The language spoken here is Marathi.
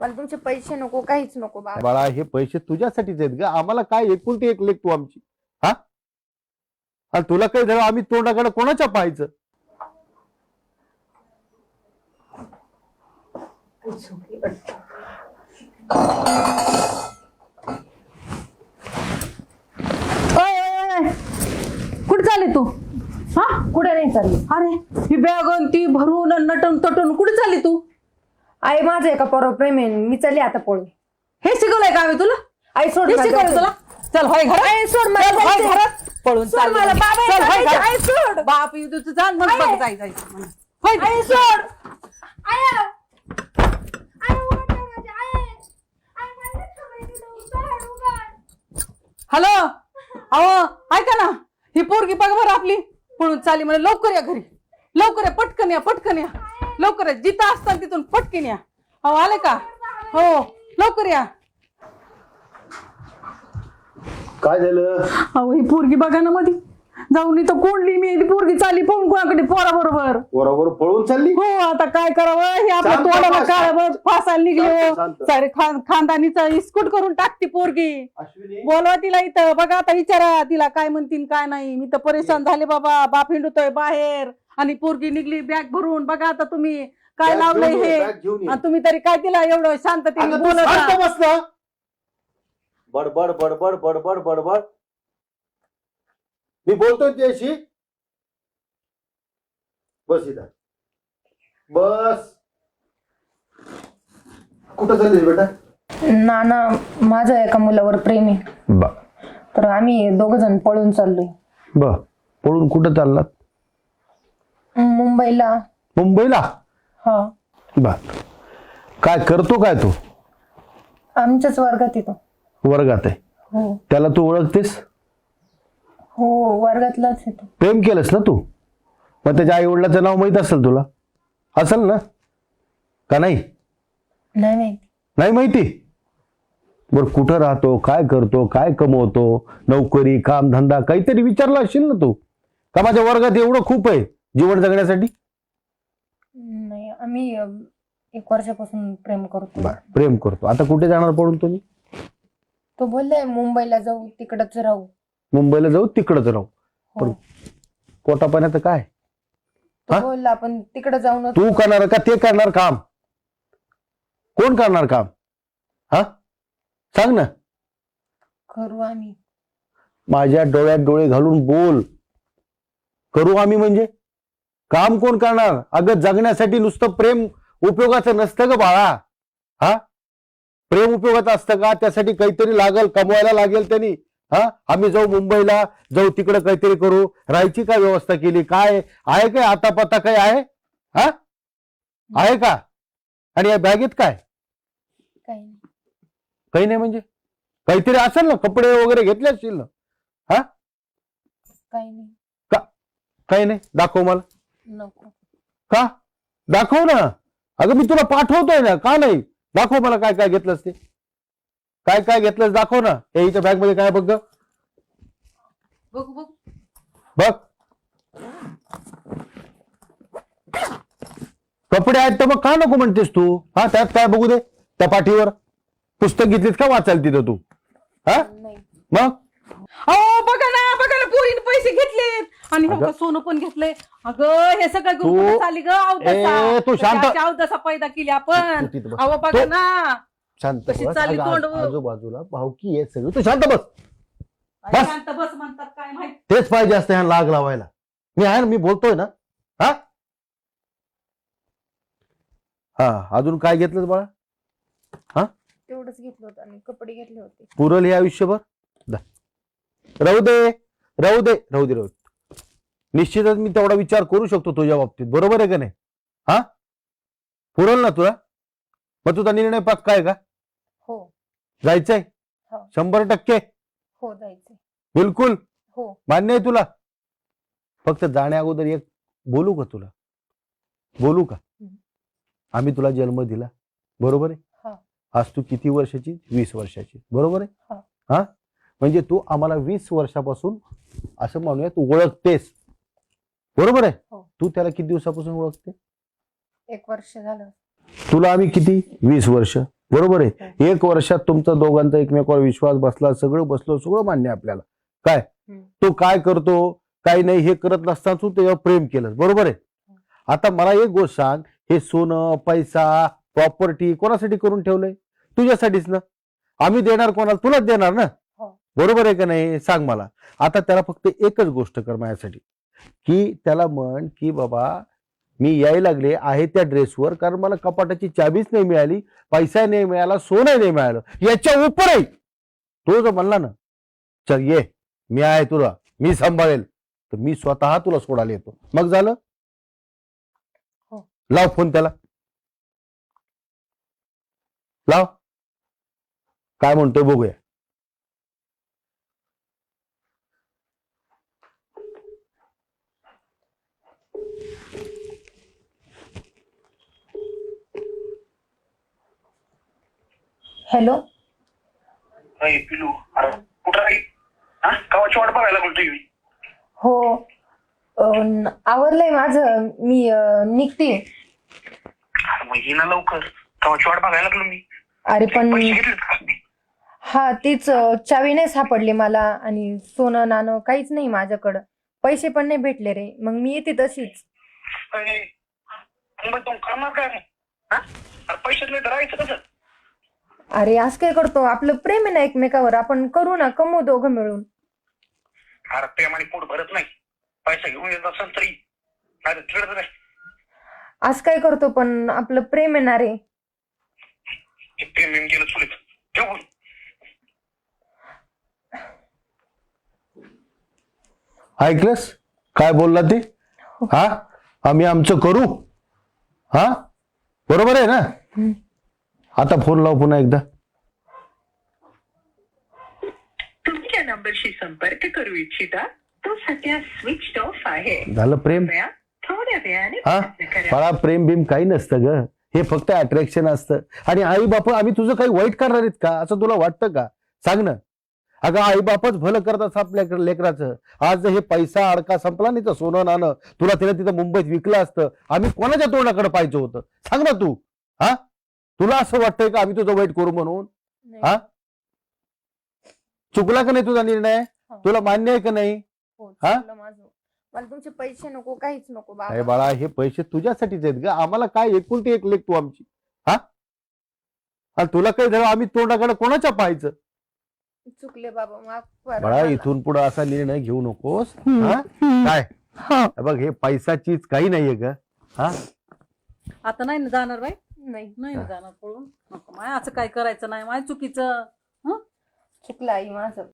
मला तुमचे पैसे नको काहीच नको बाबा बाळा हे पैसे तुझ्यासाठीच आहेत ग. आम्हाला काय एकुलती एक लेख तू आमची? हा? आणि तुला काही झालं? आम्ही तोंडाकडे कोणाच्या पाहायचं? ओय, ओय, ओय. कुठे चालले तू? हा? कुठे नाही चालली. अरे ही बॅग ती भरून नटून तटून कुठे चालली तू? आई माझं एका पोरावर प्रेम आहे मी चालली आता पळून हे शिकवलंय का आम्ही तुला आई सोड हे मला. तुला चल होय घरात आई, सोड मला चल, होय जायचंय. घरात पळून सोड चालली. मला, बाबा, चल, होय जायचं, घरात. आई, सोड. बाप येऊ दे, मग आई. बघ जाय जायचं म्हणून. होय. आई सोड आया उघड ना माझी उघड उघड हॅलो अहो ऐका ना ही पोरगी बघ बरं आपली पळून चालली म्हणे लवकर या घरी लवकर या पटकन या पटकन या लवकर जिथं असताना तिथून पटकन या. अहो आले का? हो लवकर या. काय झालं? अहो ही पोरगी बघा ना मधी. जाऊन इथं कोंडली मी. ती पोरगी चालली पळून कोणाकडे? पोरा बरोबर बरोबर पळून चालली? हो आता काय करावं? हे आपल्या शांत तोंडाला बस. काळ फासायला निघले शांत, हो शांत. सारे खान खानदानीचा इस्कूट करून टाकती पोरगी. अश्विनी? बोलवा तिला इथं. बघा आता विचारा. तिला काय म्हणतील काय नाही. मी तर परेशान झाले बाबा. बाप हिंडतोय बाहेर. आणि पोरगी निघली बॅग भरून. बघा आता तुम्ही काय लावलंय घेऊन ये, हे. बॅग घेऊन ये. आणि तुम्ही तरी काय तिला एवढं शांततेने अगं, तू बोलत शांत राहा. बस ना. बडबड बडबड बडबड बडबड. मी बोलतोय त्याशी बस इथं. बस. कुठं चाललीस बेटा? नाना माझं एका मुलावर प्रेम आहे. तर आम्ही दोघ जण पळून चाललोय. बर पळून कुठं चाललात? मुंबईला. मुंबईला? हा. बर. काय करतो काय तू? आमच्याच वर्गात येतो. वर्गात आहे. हो. त्याला तू ओळखतेस? हो वर्गातलाच येतो. प्रेम केलंस ना तू? मग त्याच्या आई वडिलाचं नाव माहीत असेल तुला? असेल ना? का नाही? नाही माहिती. नाही माहिती? बर कुठं राहतो काय करतो काय कमवतो नोकरी काम धंदा काहीतरी विचारला असशील ना तू? का माझ्या वर्गात एवढं खूप आहे? जीवन जगण्यासाठी? नाही आम्ही अं, एक वर्षापासून प्रेम करतो. प्रेम करतो. आता कुठे जाणार पडून तुम्ही? तो बोललाय मुंबईला जाऊ तिकडच राहू. मुंबईला जाऊ तिकडच राहू. हो. पण पोटा पाण्याचं काय? तो हा? बोलला आपण तिकडे जाऊन तू करणार का ते करणार काम? कोण करणार काम? हा? सांग ना. करू आम्ही. माझ्या डोळ्यात डोळे घालून बोल. करू आम्ही म्हणजे? काम कोण करणार? अगं जगण्यासाठी नुसतं प्रेम उपयोगाचं नसतं ग बाळा. हा? प्रेम उपयोगाचं असतं का? त्यासाठी काहीतरी लागल कमवायला लागेल त्यांनी. हा? आम्ही जाऊ मुंबईला जाऊ तिकडे काहीतरी करू. राहायची काय व्यवस्था केली? काय? आहे काय आता पत्ता काय आहे? हा? आहे का? आणि या बॅगेत काय? काही नाही. काही नाही म्हणजे? काहीतरी असेल ना? कपडे वगैरे घेतले असतील ना? काही नाही. काही नाही. दाखव मला. नको. का? दाखव ना. अगं मी तुला पाठवतोय ना. का नाही? दाखव मला काय काय घेतलंस ते. काय काय घेतलंस दाखव ना. हे हिच्या बॅगमध्ये काय बघ ग. बघू बघू. बघ. कपडे आहेत तर मग का नको म्हणतेस तू? हा त्यात काय बघू दे. त्या पाठीवर. पुस्तक घेतलीस का? वाचायला तिथं तू. हा? नाही. मग? अहो बघा ना. बघा ना. पोरीने पैसे घेतलेत. आणि हो. का सोनं पण घेतलंय. अगं हे सगळं घेऊन चालली ग? अवदसा ए, तू शांत- अवदसा पैदा केली आपण. तू तिथं बस. अहो बघा तू- ना. शांत कशी बस. चालली तोंड? आज- आजूबाजूला भावकी आहे सगळं. तू शांत बस. बस. शांत बस म्हणतात काय माहीत? तेच पाहिजे असतं ह्या लाग लावायला. मी आहे ना मी बोलतोय ना. हा? हा अजून काय घेतलं बाळा? तेवढंच घेतलं होतं आणि कपडे घेतले होते. पुरल हे आयुष्यभर? दा. राहू दे. राहू दे. राहू दे राहू दे. निश्चितच मी तेवढा विचार करू शकतो तुझ्या बाबतीत. बरोबर आहे का नाही? हा? पुरल ना तुला? मग तुझा निर्णय पक्का आहे का? हो. जायचंय? हो. शंभर टक्के? हो जायचंय. बिलकुल? हो. मान्य आहे तुला? फक्त जाण्या अगोदर एक बोलू का तुला? बोलू का? हम्म. आम्ही तुला जन्म दिला. बरोबर आहे? हा. आज तू किती वर्षाची? वीस वर्षाची. बरोबर आहे? हा. हा? म्हणजे तू आम्हाला वीस वर्षापासून असं म्हणूया तू ओळखतेस. बरोबर आहे? हो. तू त्याला किती दिवसापासून ओळखते? एक वर्ष झालं. तुला आम्ही किती? वीस वर्ष. बरोबर आहे? एक वर्षात तुमचा दोघांचा एकमेकावर विश्वास बसला सगळं बसलं सगळं मान्य आहे आपल्याला. काय? हम्म. तो काय करतो? काय नाही हे करत नसताना तू त्याच्यावर प्रेम केलं बरोबर आहे? आता मला एक गोष्ट सांग. हे सोनं पैसा प्रॉपर्टी कोणासाठी करून ठेवलंय? तुझ्यासाठीच ना? आम्ही देणार कोणाला? तुलाच देणार ना? हो. बरोबर आहे का नाही? सांग मला. आता त्याला फक्त एकच गोष्ट कर माझ्यासाठी. की त्याला म्हण की बाबा मी यायला लागले आहे त्या ड्रेसवर कारण मला कपाटाची चाबीच नाही मिळाली पैसा नाही मिळाला सोनं नाही मिळालं याच्या उपर आहे तो जर म्हणला ना चल ये मी आहे तुला मी सांभाळेल. तर मी स्वतः तुला सोडायला येतो. मग झालं? हो. लाव फोन त्याला. लाव. काय म्हणतोय बघूया. हॅलो? अय पिलू अरे कुठं आहे? हा? गावाची वाट बघायला बोलतोय मी. हो. अं, आवरलंय माझं. मी अं, निघते. अरे मग ये ना लवकर. गावाची वाट बघायला लागलो मी. अरे पण पैसे घेतले का हा तीच अं, चावी नाही सापडली मला आणि सोनं नाणं काहीच नाही माझ्याकडं. पैसे पण नाही भेटले रे. मग मी येते तशीच. अय, मग तू करणार काय? मग? हा? अरे कसं? अरे आज काय करतो? आपलं प्रेम आहे ना एकमेकावर. आपण करू ना कमवू दोघं मिळून. अरे प्रेमाने पोट भरत नाही. पैसा घेऊन येत असेल तरी. चिडत नाही. आज काय करतो पण? आपलं प्रेम आहे ना रे. हे प्रेम बिम गेलं चुलीत. ऐकलंस? काय बोलला ते? हा? आम्ही आमचं करू? हा? बरोबर आहे ना. आता फोन लाव पुन्हा एकदा. तुम्ही ज्या नंबरशी संपर्क करू इच्छिता. तो सध्या स्विच ऑफ आहे. झालं प्रेम? कृपया थोड्या वेळाने हा? प्रयत्न करा. मला प्रेम बिम काही नसतं ग. हे फक्त अट्रॅक्शन असतं. आणि आई बाप आम्ही तुझं काही वाईट करणार आहेत का? असं तुला वाटतं का? सांग ना. अगं आई बापच भलं करतात आपल्या लेकराचं. आज जर हे पैसा अडका संपला नाही तर सोनं नाणं. तुला तिने तिथं मुंबईत विकलं असतं. आम्ही कोणाच्या तोंडाकडे पाहिजे होतं? सांग ना तू. हा? तुला असं वाटतंय का आम्ही तुझं वाईट करू म्हणून? हा? चुकला का नाही तुझा निर्णय? हो. तुला मान्य आहे का नाही? हो, हा? मला तुमचे पैसे नको काहीच नको अरे बाबा बाळा हे पैसे तुझ्यासाठीच आहेत ग. आम्हाला काय एकुलती एक लेख तू आमची. हा? आणि तुला काही झालं आम्ही तोंडाकडे कोणाच्या पाहायचं? चुकले बाबा माफ करा बाळा मला. इथून पुढे असा निर्णय घेऊ नकोस. हा? काय? हे. बघ हे पैसाचीच काही नाहीये ग. हा? आता नाही ना जाणार बाई? नाही. नाही ना जाणार पळून. नको माय असं काय करायचं नाही माय चुकीचं. चुकलं आई माझं.